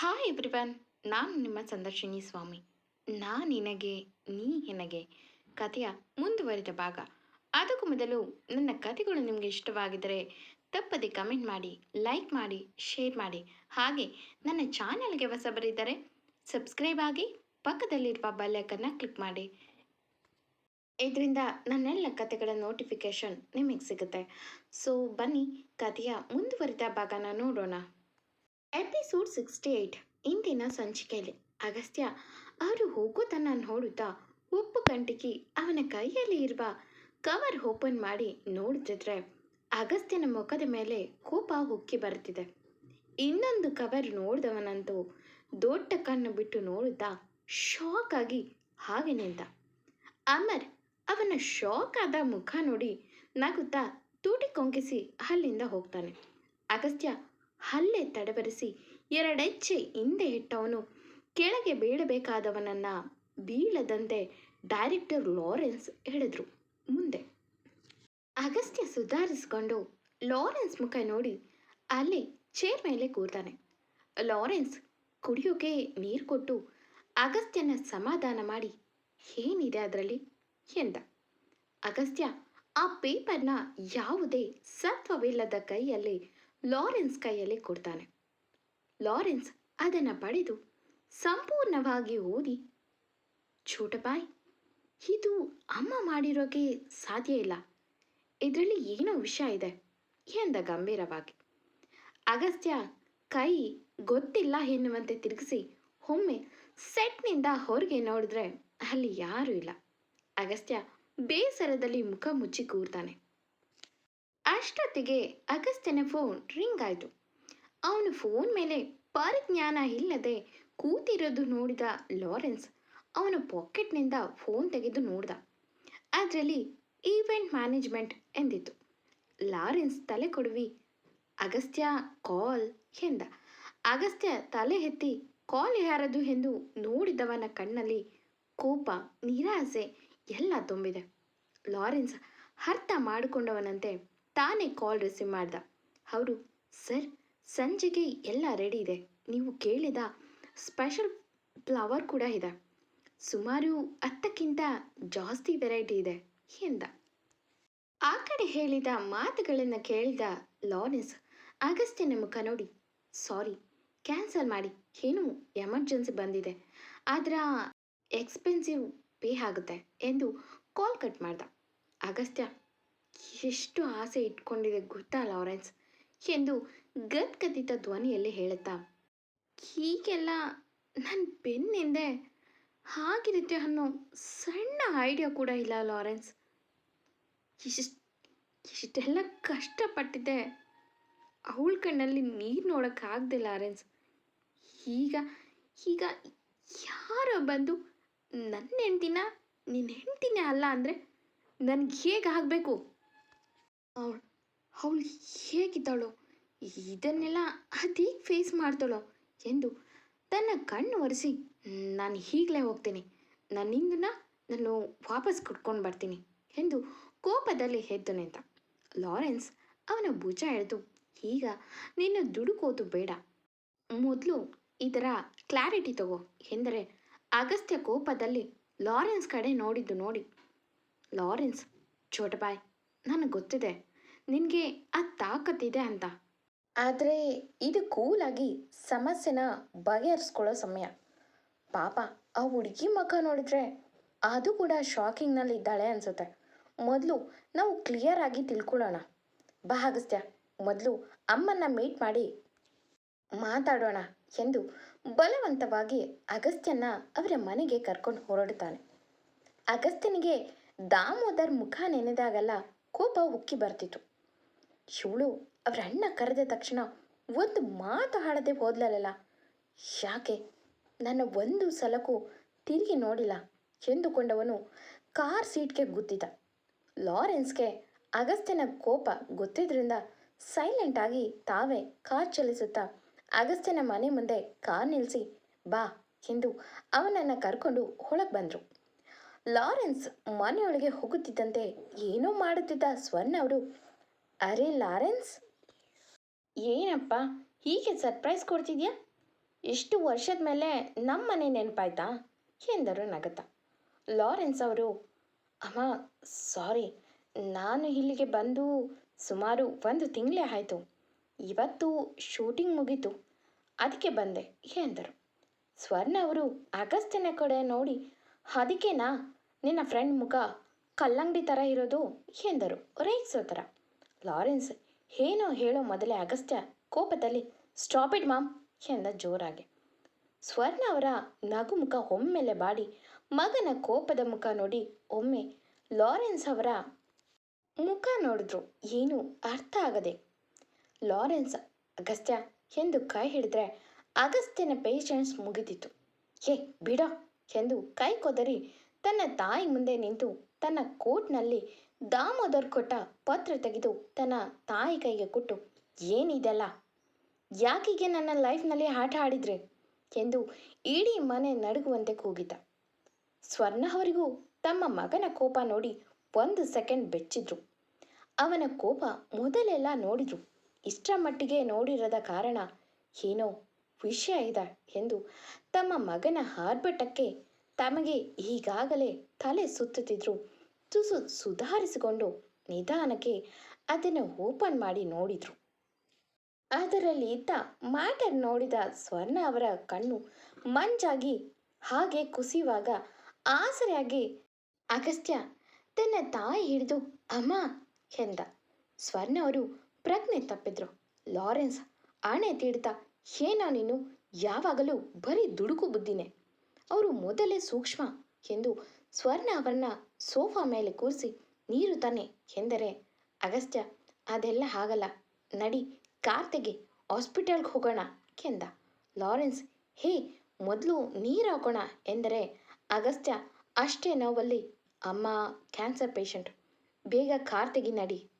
Hi everyone ನಾನು ನಿಮ್ಮ ಸಂದರ್ಶಿನಿ ಸ್ವಾಮಿ. ನಾ ನಿನಗೆ, ನೀ ನನಗೆ ಕಥೆಯ ಮುಂದುವರಿದ ಭಾಗ. ಅದಕ್ಕೂ ಮೊದಲು ನನ್ನ ಕಥೆಗಳು ನಿಮಗೆ ಇಷ್ಟವಾಗಿದ್ದರೆ ತಪ್ಪದೆ ಕಮೆಂಟ್ ಮಾಡಿ ಲೈಕ್ ಮಾಡಿ ಶೇರ್ ಮಾಡಿ. ಹಾಗೆ ನನ್ನ ಚಾನಲ್ಗೆ ಹೊಸಬರಿದ್ದರೆ ಸಬ್ಸ್ಕ್ರೈಬ್ ಆಗಿ ಪಕ್ಕದಲ್ಲಿರುವ ಬೆಲ್ಲೈಕನ್ನ ಕ್ಲಿಕ್ ಮಾಡಿ. ಇದರಿಂದ ನನ್ನೆಲ್ಲ ಕಥೆಗಳ ನೋಟಿಫಿಕೇಶನ್ ನಿಮಗೆ ಸಿಗುತ್ತೆ. ಸೊ ಬನ್ನಿ ಕಥೆಯ ಮುಂದುವರಿದ ಭಾಗನ ನೋಡೋಣ. ಎಪಿಸೋಡ್ ಸಿಕ್ಸ್ಟಿ ಏಯ್ಟ್ ಇಂದಿನ ಸಂಚಿಕೆಯಲ್ಲಿ. ಅಗಸ್ತ್ಯ ಅವರು ಹೋಗೋದನ್ನು ನೋಡುತ್ತಾ, ಉಪ್ಪು ಕಂಟಿಕಿ ಅವನ ಕೈಯಲ್ಲಿ ಇರುವ ಕವರ್ ಓಪನ್ ಮಾಡಿ ನೋಡುತ್ತಿದ್ರೆ ಅಗಸ್ತ್ಯನ ಮುಖದ ಮೇಲೆ ಕೋಪ ಉಕ್ಕಿ ಬರುತ್ತಿದೆ. ಇನ್ನೊಂದು ಕವರ್ ನೋಡಿದವನಂತೂ ದೊಡ್ಡ ಕಣ್ಣು ಬಿಟ್ಟು ನೋಡುತ್ತಾ ಶಾಕ್ ಆಗಿ ಹಾಗೆ ನಿಂತ ಅಮರ್ ಅವನ ಶಾಕ್ ಆದ ಮುಖ ನೋಡಿ ನಗುತ್ತಾ ತೂಟಿ ಕೊಂಕಿಸಿ ಅಲ್ಲಿಂದ ಹೋಗ್ತಾನೆ. ಅಗಸ್ತ್ಯ ಹಲ್ಲೆ ತಡಬರಿಸಿ ಎರಡೆಚ್ಚೆ ಹಿಂದೆ ಇಟ್ಟವನು. ಕೆಳಗೆ ಬೀಳಬೇಕಾದವನನ್ನ ಬೀಳದಂತೆ ಡೈರೆಕ್ಟರ್ ಲಾರೆನ್ಸ್ ಹೇಳಿದ್ರು ಮುಂದೆ. ಅಗಸ್ತ್ಯ ಸುಧಾರಿಸಿಕೊಂಡು ಲಾರೆನ್ಸ್ ಮುಖ ನೋಡಿ ಅಲ್ಲಿ ಚೇರ್ ಮೇಲೆ ಕೂರ್ತಾನೆ. ಲಾರೆನ್ಸ್ ಕುಡಿಯೋಕೆ ನೀರು ಕೊಟ್ಟು ಅಗಸ್ತ್ಯನ ಸಮಾಧಾನ ಮಾಡಿ, ಏನಿದೆ ಅದರಲ್ಲಿ? ಎಂದ. ಅಗಸ್ತ್ಯ, ಆ ಪೇಪರ್ನ ಯಾವುದೇ ಸತ್ವವಿಲ್ಲದ ಕೈಯಲ್ಲಿ ಲಾರೆನ್ಸ್ ಕೈಯಲ್ಲಿ ಕೊಡ್ತಾನೆ. ಲಾರೆನ್ಸ್ ಅದನ್ನು ಪಡೆದು ಸಂಪೂರ್ಣವಾಗಿ ಓದಿ ಛೋಟಬಾಯ್ ಇದು ಅಮ್ಮ ಮಾಡಿರೋಕೆ ಸಾಧ್ಯ ಇಲ್ಲ. ಇದರಲ್ಲಿ ಏನೋ ವಿಷಯ ಇದೆ ಎಂದ ಗಂಭೀರವಾಗಿ. ಅಗಸ್ತ್ಯ, ಕೈ ಗೊತ್ತಿಲ್ಲ ಎನ್ನುವಂತೆ ತಿರುಗಿಸಿ ಒಮ್ಮೆ ಸೆಟ್ನಿಂದ ಹೊರಗೆ ನೋಡಿದ್ರೆ ಅಲ್ಲಿ ಯಾರೂ ಇಲ್ಲ. ಅಗಸ್ತ್ಯ ಬೇಸರದಲ್ಲಿ ಮುಖ ಮುಚ್ಚಿ ಕೂರ್ತಾನೆ. ಅಷ್ಟೊತ್ತಿಗೆ ಅಗಸ್ತ್ಯನ ಫೋನ್ ರಿಂಗ್ ಆಯಿತು. ಅವನು ಫೋನ್ ಮೇಲೆ ಪರಿಜ್ಞಾನ ಇಲ್ಲದೆ ಕೂತಿರೋದು ನೋಡಿದ ಲಾರೆನ್ಸ್ ಅವನ ಪಾಕೆಟ್ನಿಂದ ಫೋನ್ ತೆಗೆದು ನೋಡ್ದ. ಅದರಲ್ಲಿ ಈವೆಂಟ್ ಮ್ಯಾನೇಜ್ಮೆಂಟ್ ಎಂದಿತ್ತು. ಲಾರೆನ್ಸ್ ತಲೆ ಕೊಡುವಿ, ಅಗಸ್ತ್ಯ ಕಾಲ್ ಎಂದ. ಅಗಸ್ತ್ಯ ತಲೆ ಎತ್ತಿ ಕಾಲ್ ಯಾರದು ಎಂದು ನೋಡಿದವನ ಕಣ್ಣಲ್ಲಿ ಕೋಪ, ನಿರಾಸೆ ಎಲ್ಲ ತುಂಬಿದೆ. ಲಾರೆನ್ಸ್ ಅರ್ಥ ಮಾಡಿಕೊಂಡವನಂತೆ ತಾನೇ ಕಾಲ್ ರಿಸೀವ್ ಮಾಡ್ದ. ಅವರು ಸರ್ ಸಂಜೆಗೆ ಎಲ್ಲ ರೆಡಿ ಇದೆ. ನೀವು ಕೇಳಿದ ಸ್ಪೆಷಲ್ ಫ್ಲವರ್ ಕೂಡ ಇದೆ. ಸುಮಾರು ಹತ್ತಕ್ಕಿಂತ ಜಾಸ್ತಿ ವೆರೈಟಿ ಇದೆ ಎಂದ. ಆ ಕಡೆ ಹೇಳಿದ ಮಾತುಗಳನ್ನು ಕೇಳಿದ ಲಾರೆನ್ಸ್, ಅಗಸ್ತ್ಯನ ಮುಖ ನೋಡಿ. ಸಾರಿ ಕ್ಯಾನ್ಸಲ್ ಮಾಡಿ. ಏನು ಎಮರ್ಜೆನ್ಸಿ ಬಂದಿದೆ. ಅದರ ಎಕ್ಸ್ಪೆನ್ಸಿವ್ ಪೇ ಆಗುತ್ತೆ ಎಂದು ಕಾಲ್ ಕಟ್ ಮಾಡ್ದ. ಅಗಸ್ತ್ಯ ಎಷ್ಟು ಆಸೆ ಇಟ್ಕೊಂಡಿದೆ ಗೊತ್ತಾ ಲಾರೆನ್ಸ್? ಎಂದು ಗದ್ಗದಿತ ಧ್ವನಿಯಲ್ಲಿ ಹೇಳುತ್ತಾ, ಹೀಗೆಲ್ಲ ನನ್ನ ಬೆನ್ನಿಂದೆ? ಹಾಗಿರುತ್ತೆ ಅನ್ನೋ ಸಣ್ಣ ಐಡಿಯಾ ಕೂಡ ಇಲ್ಲ ಲಾರೆನ್ಸ್. ಇಷ್ಟು ಇಷ್ಟೆಲ್ಲ ಕಷ್ಟಪಟ್ಟಿದ್ದೆ. ಅವಳ ಕಣ್ಣಲ್ಲಿ ನೀರು ನೋಡೋಕ್ಕಾಗ್ದೆ ಲಾರೆನ್ಸ್. ಈಗ ಈಗ ಯಾರೋ ಬಂದು ನನ್ನ ಹೆಂಡ್ತಿನ ನಿನ್ನ ಹೆಂಡ್ತಿನೇ ಅಲ್ಲ ಅಂದರೆ ನನಗೆ ಹೇಗೆ ಆಗಬೇಕು? ಅವಳು ಅವಳು ಹೇಗಿದ್ದಾಳೋ, ಇದನ್ನೆಲ್ಲ ಅದೇಗೆ ಫೇಸ್ ಮಾಡ್ತಾಳೋ ಎಂದು ತನ್ನ ಕಣ್ಣು ಒರೆಸಿ, ನಾನು ಈಗಲೇ ಹೋಗ್ತೀನಿ. ನನ್ನಿಂದನ ನಾನು ವಾಪಸ್ ಕುಟ್ಕೊಂಡು ಬರ್ತೀನಿ ಎಂದು ಕೋಪದಲ್ಲಿ ಎದ್ದು ನಿಂತ. ಲಾರೆನ್ಸ್ ಅವನ ಭುಜ ಎಳೆದು, ಈಗ ನೀನು ದುಡುಕೋದು ಬೇಡ. ಮೊದಲು ಇದರ ಕ್ಲಾರಿಟಿ ತಗೋ ಎಂದರೆ ಅಗಸ್ತ್ಯ ಕೋಪದಲ್ಲಿ ಲಾರೆನ್ಸ್ ಕಡೆ ನೋಡಿದ್ದು ನೋಡಿ. ಲಾರೆನ್ಸ್, ಚೋಟಬಾಯ್, ನನಗೆ ಗೊತ್ತಿದೆ. ನಿನಗೆ ಆ ತಾಕತ್ತಿದೆ ಅಂತ. ಆದರೆ ಇದು ಕೂಲಾಗಿ ಸಮಸ್ಯೆನ ಬಗೆಹರಿಸ್ಕೊಳ್ಳೋ ಸಮಯ. ಪಾಪ, ಆ ಹುಡುಗಿ ಮುಖ ನೋಡಿದ್ರೆ ಅದು ಕೂಡ ಶಾಕಿಂಗ್ನಲ್ಲಿ ಇದ್ದಾಳೆ ಅನಿಸುತ್ತೆ. ಮೊದಲು ನಾವು ಕ್ಲಿಯರ್ ಆಗಿ ತಿಳ್ಕೊಳ್ಳೋಣ. ಬಾ ಮೊದಲು ಅಮ್ಮನ್ನ ಮೀಟ್ ಮಾಡಿ ಮಾತಾಡೋಣ ಎಂದು ಬಲವಂತವಾಗಿ ಅಗಸ್ತ್ಯನ ಅವರ ಮನೆಗೆ ಕರ್ಕೊಂಡು ಹೊರಡುತ್ತಾನೆ. ಅಗಸ್ತ್ಯನಿಗೆ ದಾಮೋದರ್ ಮುಖ ನೆನೆದಾಗೆಲ್ಲ ಕೋಪ ಉಕ್ಕಿ ಬರ್ತಿತ್ತು. ಇವಳು ಅವ್ರ ಅಣ್ಣ ಕರೆದ ತಕ್ಷಣ ಒಂದು ಮಾತು ಆಡದೆ ಹೋದ್ಲಲ್ಲ ಯಾಕೆ? ನನ್ನ ಒಂದು ಸಲಕ್ಕೂ ತಿರುಗಿ ನೋಡಿಲ್ಲ ಎಂದುಕೊಂಡವನು ಕಾರ್ ಸೀಟ್ಗೆ ಗುದ್ದಿದ. ಲಾರೆನ್ಸ್ಗೆ ಅಗಸ್ತ್ಯನ ಕೋಪ ಗೊತ್ತಿದ್ರಿಂದ ಸೈಲೆಂಟ್ ಆಗಿ ತಾವೇ ಕಾರ್ ಚಲಿಸುತ್ತಾ ಅಗಸ್ತ್ಯನ ಮನೆ ಮುಂದೆ ಕಾರ್ ನಿಲ್ಲಿಸಿ ಬಾ ಎಂದು ಅವನನ್ನು ಕರ್ಕೊಂಡು ಒಳಗೆ ಬಂದರು. ಲಾರೆನ್ಸ್ ಮನೆಯೊಳಗೆ ಹೋಗುತ್ತಿದ್ದಂತೆ ಏನೋ ಮಾಡುತ್ತಿದ್ದ ಸ್ವರ್ಣ ಅವರು ಅರೆ ಲಾರೆನ್ಸ್? ಏನಪ್ಪ, ಹೀಗೆ ಸರ್ಪ್ರೈಸ್ ಕೊಡ್ತಿದ್ಯಾ? ಇಷ್ಟು ವರ್ಷದ ಮೇಲೆ ನಮ್ಮ ಮನೆ ನೆನಪಾಯ್ತಾ? ಎಂದರು ನಗತ. ಲಾರೆನ್ಸ್ ಅವರು, ಅಮ್ಮ, ಸಾರಿ, ನಾನು ಇಲ್ಲಿಗೆ ಬಂದು ಸುಮಾರು ಒಂದು ತಿಂಗಳೇ ಆಯಿತು. ಇವತ್ತು ಶೂಟಿಂಗ್ ಮುಗೀತು. ಅದಕ್ಕೆ ಬಂದೆ, ಎಂದರು. ಸ್ವರ್ಣ ಅವರು ಅಗಸ್ತ್ಯನ ಕಡೆ ನೋಡಿ, ಅದಕ್ಕೇನಾ? ನಿನ್ನ ಫ್ರೆಂಡ್ ಮುಖ ಕಲ್ಲಂಗಡಿ ಥರ ಇರೋದು? ಎಂದರು, ರೇಗಿಸೋ ಥರ ಲಾರೆನ್ಸ್, ಏನೋ ಹೇಳೋ ಮೊದಲೇ ಅಗಸ್ತ್ಯ ಕೋಪದಲ್ಲಿ? Stop it mom! ಎಂದ ಜೋರಾಗಿ. ಸ್ವರ್ಣ ಅವರ ನಗು ಮುಖ ಒಮ್ಮೆಲೆ ಬಾಡಿ, ಮಗನ ಕೋಪದ ಮುಖ ನೋಡಿ ಒಮ್ಮೆ ಲಾರೆನ್ಸ್ ಅವರ ಮುಖ ನೋಡಿದ್ರು. ಏನೂ ಅರ್ಥ ಆಗದೆ, ಲಾರೆನ್ಸ್ ಅಗಸ್ತ್ಯ ಎಂದು ಕೈ ಹಿಡಿದ್ರೆ ಅಗಸ್ತ್ಯನ ಪೇಷನ್ಸ್ ಮುಗಿದಿತ್ತು. ಏ ಬಿಡ! ಎಂದು ಕೈ ಕೊದರಿ ತನ್ನ ತಾಯಿ ಮುಂದೆ ನಿಂತು ತನ್ನ ಕೋಟ್ನಲ್ಲಿ ದಾಮೋದರ್ ಕೊಟ್ಟ ಪತ್ರ ತೆಗೆದು ತನ್ನ ತಾಯಿ ಕೈಗೆ ಕೊಟ್ಟು, ಏನಿದೆಲ್ಲ? ಯಾಕೀಗೆ ನನ್ನ ಲೈಫ್ನಲ್ಲಿ ಆಟ ಆಡಿದ್ರೆ? ಎಂದು ಇಡೀ ಮನೆ ನಡುಗುವಂತೆ ಕೂಗಿದ. ಸ್ವರ್ಣ ಅವರಿಗೂ ತಮ್ಮ ಮಗನ ಕೋಪ ನೋಡಿ ಒಂದು ಸೆಕೆಂಡ್ ಬೆಚ್ಚಿದ್ರು. ಅವನ ಕೋಪ ಮೊದಲೆಲ್ಲ ನೋಡಿದ್ರು. ಇಷ್ಟರ ಮಟ್ಟಿಗೆ ನೋಡಿರದ ಕಾರಣ ಏನೋ ವಿಷಯ ಇದೆ ಎಂದು ತಮ್ಮ ಮಗನ ಆರ್ಭಟಕ್ಕೆ ತಮಗೆ ಈಗಾಗಲೇ ತಲೆ ಸುತ್ತುತ್ತಿದ್ರು ತುಸು ಸುಧಾರಿಸಿಕೊಂಡು ನಿಧಾನಕ್ಕೆ ಅದನ್ನು ಓಪನ್ ಮಾಡಿ ನೋಡಿದ್ರು. ಅದರಲ್ಲಿ ಇದ್ದ ಮ್ಯಾಟರ್ ನೋಡಿದ ಸ್ವರ್ಣ ಅವರ ಕಣ್ಣು ಮಂಜಾಗಿ ಹಾಗೆ ಕುಸಿಯುವಾಗ ಆಸರೆಯಾಗಿ, ಅಗಸ್ತ್ಯ, ತನ್ನ ತಾಯಿ ಹಿಡಿದು ಅಮ್ಮ ಎಂದ. ಸ್ವರ್ಣ ಅವರು ಪ್ರಜ್ಞೆ ತಪ್ಪಿದ್ರು. ಲಾರೆನ್ಸ್, ಆಣೆ ತೀಡ್ತಾ ಏನೋ ನೀನು? ಯಾವಾಗಲೂ ಬರೀ ದುಡುಕು ಬುದ್ಧಿನೇ. ಅವರು ಮೊದಲೇ ಸೂಕ್ಷ್ಮ ಎಂದು ಸ್ವರ್ಣ ಅವರನ್ನ ಸೋಫಾ ಮೇಲೆ ಕೂರಿಸಿ, ನೀರು ತಾನೆ ಎಂದರೆ, ಅಗಸ್ತ್ಯ, ಅದೆಲ್ಲ ಆಗಲ್ಲ ನಡಿ ಕಾರ್ ತೆಗೆ ಹಾಸ್ಪಿಟಲ್ಗೆ ಹೋಗೋಣ ಎಂದ. ಲಾರೆನ್ಸ್, ಹೇ, ಮೊದಲು ನೀರು ಹಾಕೋಣ ಎಂದರೆ, ಅಗಸ್ತ್ಯ, ಅಷ್ಟೇ ನೋವಲ್ಲಿ, ಅಮ್ಮ, ಕ್ಯಾನ್ಸರ್ ಪೇಷಂಟ್, ಬೇಗ ಕಾರ್ ತೆಗಿ ನಡಿ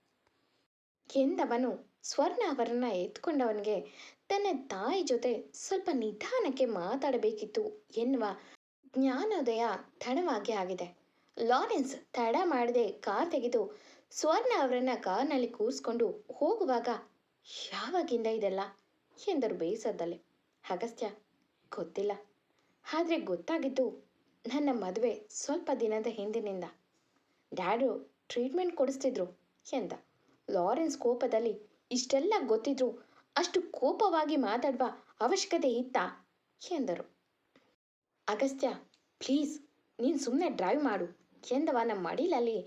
ಎಂದವನು ಸ್ವರ್ಣ ಅವರನ್ನ ಎತ್ಕೊಂಡವನಿಗೆ, ತನ್ನ ತಾಯಿ ಜೊತೆ ಸ್ವಲ್ಪ ನಿಧಾನಕ್ಕೆ ಮಾತಾಡಬೇಕಿತ್ತು ಎನ್ನುವ ಜ್ಞಾನೋದಯ ತಡವಾಗಿ ಆಗಿದೆ. ಲಾರೆನ್ಸ್ ತಡ ಮಾಡದೆ ಕಾರ್ ತೆಗೆದು ಸ್ವರ್ಣ ಅವರನ್ನ ಕಾರ್ನಲ್ಲಿ ಕೂರಿಸ್ಕೊಂಡು ಹೋಗುವಾಗ ಯಾವಾಗಿಂದ ಇದೆಲ್ಲ? ಎಂದರು ಬೇಸರದಲ್ಲಿ. ಅಗಸ್ತ್ಯ, ಗೊತ್ತಿಲ್ಲ. ಆದರೆ ಗೊತ್ತಾಗಿದ್ದು ನನ್ನ ಮದುವೆ ಸ್ವಲ್ಪ ದಿನದ ಹಿಂದಿನಿಂದ. ಡ್ಯಾಡು ಟ್ರೀಟ್ಮೆಂಟ್ ಕೊಡಿಸ್ತಿದ್ರು ಎಂದ. ಲಾರೆನ್ಸ್ ಕೋಪದಲ್ಲಿ ಇಷ್ಟೆಲ್ಲ ಗೊತ್ತಿದ್ರು ಅಷ್ಟು ಕೋಪವಾಗಿ ಮಾತಾಡುವ ಅವಶ್ಯಕತೆ ಇತ್ತಾ? ಎಂದರು. ಅಗಸ್ತ್ಯ, ಪ್ಲೀಸ್, ನೀನು ಸುಮ್ಮನೆ ಡ್ರೈವ್ ಮಾಡು. ಎಂದವನ ಮಡಿಲಲ್ಲಿ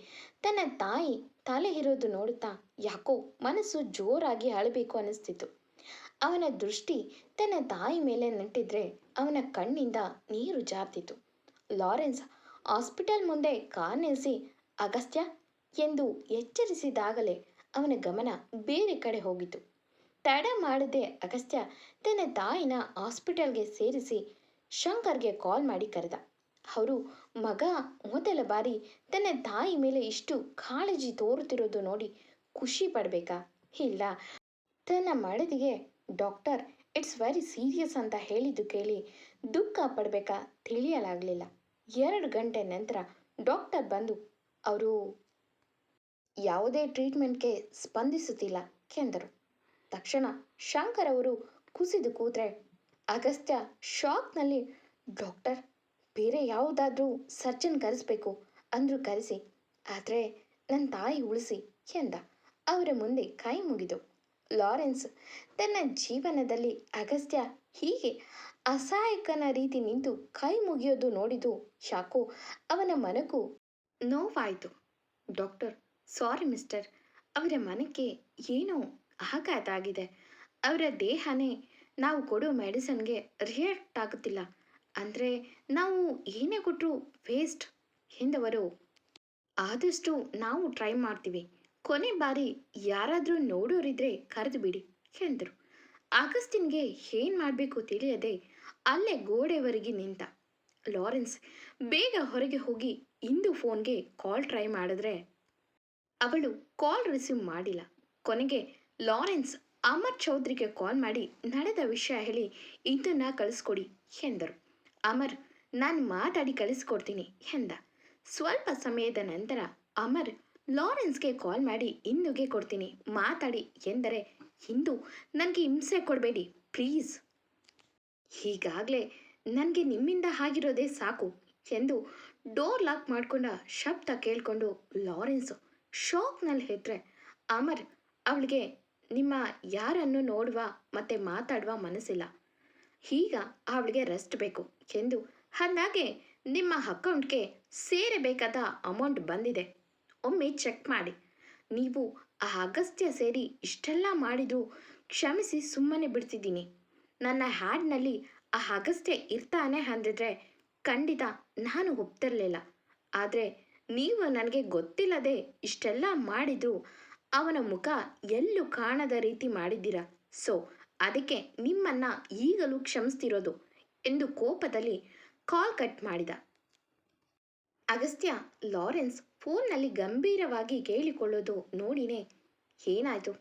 ತನ್ನ ತಾಯಿ ತಲೆ ಇರೋದು ನೋಡುತ್ತಾ ಯಾಕೋ ಮನಸ್ಸು ಜೋರಾಗಿ ಅಳಬೇಕು ಅನಿಸ್ತಿತ್ತು ಅವನ ದೃಷ್ಟಿ ತನ್ನ ತಾಯಿ ಮೇಲೆ ನೆಟ್ಟಿದ್ರೆ ಅವನ ಕಣ್ಣಿಂದ ನೀರು ಜಾರ್ತಿತ್ತು. ಲಾರೆನ್ಸ್ ಹಾಸ್ಪಿಟಲ್ ಮುಂದೆ ಕಾರ್ ನಿಲ್ಲಿಸಿ ಅಗಸ್ತ್ಯ, ಎಂದು ಎಚ್ಚರಿಸಿದಾಗಲೇ ಅವನ ಗಮನ ಬೇರೆ ಕಡೆ ಹೋಗಿತು ತಡ ಮಾಡದೆ, ಅಗಸ್ತ್ಯ ತನ್ನ ತಾಯಿನ ಹಾಸ್ಪಿಟಲ್ಗೆ ಸೇರಿಸಿ ಶಂಕರ್ಗೆ ಕಾಲ್ ಮಾಡಿ ಕರೆದ. ಅವರು ಮಗ ಮೊದಲ ಬಾರಿ ತನ್ನ ತಾಯಿ ಮೇಲೆ ಇಷ್ಟು ಕಾಳಜಿ ತೋರುತ್ತಿರೋದು ನೋಡಿ ಖುಷಿ ಪಡಬೇಕಾ? ಇಲ್ಲ, ತನ್ನ ಮಡದಿಗೆ, ಡಾಕ್ಟರ್, ಇಟ್ಸ್ ವೆರಿ ಸೀರಿಯಸ್ ಅಂತ ಹೇಳಿದ್ದು ಕೇಳಿ ದುಃಖ ಪಡಬೇಕಾ ತಿಳಿಯಲಾಗಲಿಲ್ಲ. ಎರಡು ಗಂಟೆ ನಂತರ ಡಾಕ್ಟರ್ ಬಂದು, ಅವರು ಯಾವುದೇ ಟ್ರೀಟ್ಮೆಂಟ್ಗೆ ಸ್ಪಂದಿಸುತ್ತಿಲ್ಲ ಎಂದರು. ತಕ್ಷಣ ಶಂಕರ್ ಅವರು ಕುಸಿದು ಕೂತ್ರೆ ಅಗಸ್ತ್ಯ ಶಾಕ್ನಲ್ಲಿ, ಡಾಕ್ಟರ್ ಬೇರೆ ಯಾವುದಾದ್ರೂ ಸರ್ಜನ್ ಕರೆಸ್ಬೇಕು ಅಂದ್ರು ಕರೆಸಿ. ಆದರೆ ನನ್ನ ತಾಯಿ ಉಳಿಸಿ ಎಂದ. ಅವರ ಮುಂದೆ ಕೈ ಮುಗಿದು. ಲಾರೆನ್ಸ್ ತನ್ನ ಜೀವನದಲ್ಲಿ ಅಗಸ್ತ್ಯ ಹೀಗೆ ಅಸಹಾಯಕನ ರೀತಿ ನಿಂತು ಕೈ ಮುಗಿಯೋದು ನೋಡಿದು ಯಾಕೋ ಅವನ ಮನಕ್ಕೂ ನೋವಾಯಿತು. Doctor, sorry mister. ಅವರ ಮನಕ್ಕೆ ಏನೋ ಆಘಾತ ಆಗಿದೆ. ಅವರ ದೇಹನೇ ನಾವು ಕೊಡೋ ಮೆಡಿಸನ್ಗೆ ರಿಯಾಕ್ಟ್ ಆಗುತ್ತಿಲ್ಲ. ಅಂದರೆ ನಾವು ಏನೇ ಕೊಟ್ಟರು ವೇಸ್ಟ್ ಎಂದವರು. ಆದಷ್ಟು ನಾವು ಟ್ರೈ ಮಾಡ್ತೀವಿ. ಕೊನೆ ಬಾರಿ ಯಾರಾದರೂ ನೋಡೋರಿದ್ರೆ ಕರೆದು ಬಿಡಿ ಎಂದರು. ಆಗಸ್ಟಿನ್ಗೆ ಏನು ಮಾಡಬೇಕು ತಿಳಿಯದೆ ಅಲ್ಲೇ ಗೋಡೆವರೆಗೆ ನಿಂತ. ಲಾರೆನ್ಸ್, ಬೇಗ ಹೊರಗೆ ಹೋಗಿ ಇಂದು ಫೋನ್ಗೆ ಕಾಲ್ ಟ್ರೈ ಮಾಡಿದ್ರೆ. ಅವಳು ಕಾಲ್ ರಿಸೀವ್ ಮಾಡಿಲ್ಲ. ಕೊನೆಗೆ ಲಾರೆನ್ಸ್ ಅಮರ್ ಚೌಧರಿಗೆ ಕಾಲ್ ಮಾಡಿ ನಡೆದ ವಿಷಯ ಹೇಳಿ ಇದನ್ನು ಕಳಿಸ್ಕೊಡಿ ಎಂದರು. ಅಮರ್, ನಾನು ಮಾತಾಡಿ ಕಳಿಸ್ಕೊಡ್ತೀನಿ, ಎಂದ. ಸ್ವಲ್ಪ ಸಮಯದ ನಂತರ ಅಮರ್, ಲಾರೆನ್ಸ್ಗೆ ಕಾಲ್ ಮಾಡಿ ಇನ್ನುಗೆ ಕೊಡ್ತೀನಿ, ಮಾತಾಡಿ ಎಂದರೆ, ಇಂದು ನನಗೆ ಹಿಂಸೆ ಕೊಡಬೇಡಿ, ಪ್ಲೀಸ್. ಈಗಾಗಲೇ ನನಗೆ ನಿಮ್ಮಿಂದ ಆಗಿರೋದೇ ಸಾಕು, ಎಂದು ಡೋರ್ ಲಾಕ್ ಮಾಡ್ಕೊಂಡ ಶಬ್ದ ಕೇಳಿಕೊಂಡು ಲಾರೆನ್ಸ್ ಶಾಕ್ನಲ್ಲಿ ಹೆದ್ರೆ, ಅಮರ್, ಅವಳಿಗೆ ನಿಮ್ಮ ಯಾರನ್ನು ನೋಡುವ ಮತ್ತು ಮಾತಾಡುವ ಮನಸ್ಸಿಲ್ಲ. ಈಗ ಅವಳಿಗೆ ರೆಸ್ಟ್ ಬೇಕು. ಎಂದು ಅಂದಾಗೆ ನಿಮ್ಮ ಅಕೌಂಟ್ಗೆ ಸೇರಬೇಕಾದ ಅಮೌಂಟ್ ಬಂದಿದೆ. ಒಮ್ಮೆ ಚೆಕ್ ಮಾಡಿ. ನೀವು ಆ ಅಗಸ್ತ್ಯ ಸೇರಿ ಇಷ್ಟೆಲ್ಲ ಮಾಡಿದರೂ ಕ್ಷಮಿಸಿ ಸುಮ್ಮನೆ ಬಿಡ್ತಿದ್ದೀನಿ. ನನ್ನ ಹ್ಯಾಡ್ನಲ್ಲಿ ಆ ಅಗಸ್ತ್ಯ ಇರ್ತಾನೆ ಅಂದಿದ್ರೆ ಖಂಡಿತ ನಾನು ಒಪ್ತಿರಲಿಲ್ಲ. ಆದರೆ ನೀವು ನನಗೆ ಗೊತ್ತಿಲ್ಲದೆ ಇಷ್ಟೆಲ್ಲ ಮಾಡಿದರೂ ಅವನ ಮುಖ ಎಲ್ಲೂ ಕಾಣದ ರೀತಿ ಮಾಡಿದ್ದೀರಾ? ಸೊ ಅದಕ್ಕೆ ನಿಮ್ಮನ್ನ ಈಗಲೂ ಕ್ಷಮಿಸ್ತಿರೋದು ಎಂದು ಕೋಪದಲ್ಲಿ ಕಾಲ್ ಕಟ್ ಮಾಡಿದ. ಅಗಸ್ತ್ಯ ಲಾರೆನ್ಸ್ ಫೋನ್ನಲ್ಲಿ ಗಂಭೀರವಾಗಿ ಕೇಳಿಕೊಳ್ಳೋದು ನೋಡಿನೇ ಏನಾಯಿತು?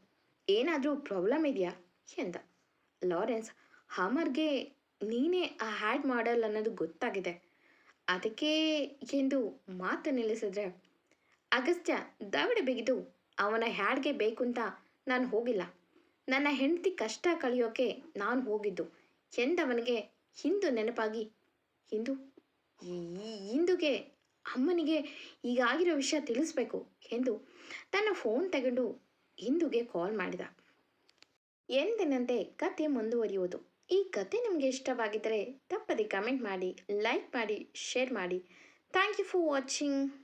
ಏನಾದರೂ ಪ್ರಾಬ್ಲಮ್ ಇದೆಯಾ? ಎಂದ. ಲಾರೆನ್ಸ್, ಹಮರ್ಗೆ ನೀನೇ ಆ ಹ್ಯಾಡ್ ಮಾಡಲ್ ಅನ್ನೋದು ಗೊತ್ತಾಗಿದೆ. ಅದಕ್ಕೆ ಎಂದು ಮಾತು ನಿಲ್ಲಿಸಿದ್ರೆ, ಅಗಸ್ತ್ಯ ದವಡೆ ಬಿಗಿದು, ಅವನ ಹ್ಯಾಡ್ಗೆ ಬೇಕು ಅಂತ ನಾನು ಹೋಗಿಲ್ಲ. ನನ್ನ ಹೆಂಡತಿ ಕಷ್ಟ ಕಳೆಯೋಕೆ ನಾನು ಹೋಗಿದ್ದು. ಎಂದವನಿಗೆ ಹಿಂದು ನೆನಪಾಗಿ, ಹಿಂದು, ಈ ಹಿಂದುಗೆ, ಅಮ್ಮನಿಗೆ ಈಗಾಗಿರೋ ವಿಷಯ ತಿಳಿಸ್ಬೇಕು ಎಂದು ತನ್ನ ಫೋನ್ ತಗೊಂಡು ಹಿಂದುಗೆ ಕಾಲ್ ಮಾಡಿದ. ಎಂದಿನಂತೆ ಕತೆ ಮುಂದುವರಿಯುವುದು. ಈ ಕತೆ ನಿಮಗೆ ಇಷ್ಟವಾಗಿದ್ದರೆ ತಪ್ಪದೆ ಕಮೆಂಟ್ ಮಾಡಿ ಲೈಕ್ ಮಾಡಿ ಶೇರ್ ಮಾಡಿ. Thank you for watching